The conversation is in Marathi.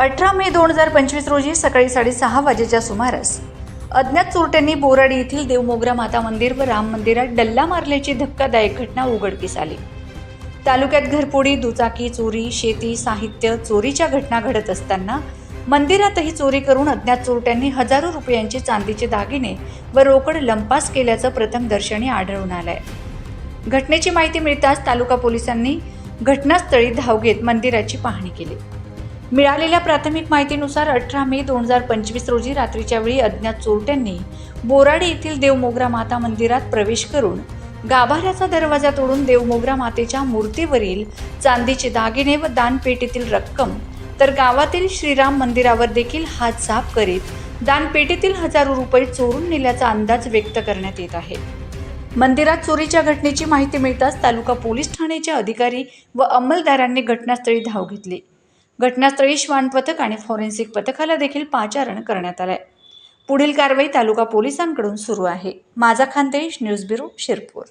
अठरा मे दोन हजार पंचवीस रोजी सकाळी साडेसहा वाजेच्या सुमारास अज्ञात चोरट्यांनी बोराडी येथील देवमोगरा माता मंदिर व राम मंदिरात डल्ला मारल्याची धक्कादायक घटना उघडकीस आली. तालुक्यात घरपोडी दुचाकी चोरी शेती साहित्य चोरीच्या घटना घडत असताना मंदिरातही चोरी करून अज्ञात चोरट्यांनी हजारो रुपयांचे चांदीचे दागिने व रोकड लंपास केल्याचं प्रथमदर्शनी आढळून आलंय. घटनेची माहिती मिळताच तालुका पोलिसांनी घटनास्थळी धाव घेत मंदिराची पाहणी केली. मिळालेल्या प्राथमिक माहितीनुसार अठरा मे दोन हजार पंचवीस रोजी रात्रीच्या वेळी अज्ञात चोरट्यांनी बोराडे येथील देवमोगरा माता मंदिरात प्रवेश करून गाभाऱ्याचा दरवाजा तोडून देवमोगरा मातेच्या मूर्तीवरील चांदीचे दागिने व दानपेटीतील रक्कम तर गावातील श्रीराम मंदिरावर देखील हात साफ करीत दानपेटीतील हजारो रुपये चोरून नेल्याचा अंदाज व्यक्त करण्यात येत आहे. मंदिरात चोरीच्या घटनेची माहिती मिळताच तालुका पोलीस ठाण्याचे अधिकारी व अंमलदारांनी घटनास्थळी धाव घेतली. घटनास्थळी श्वान पथक आणि फॉरेन्सिक पथकाला देखील पाचारण करण्यात आलंय. पुढील कारवाई तालुका पोलिसांकडून सुरू आहे. माझा खानदेश न्यूज ब्युरो शिरपूर.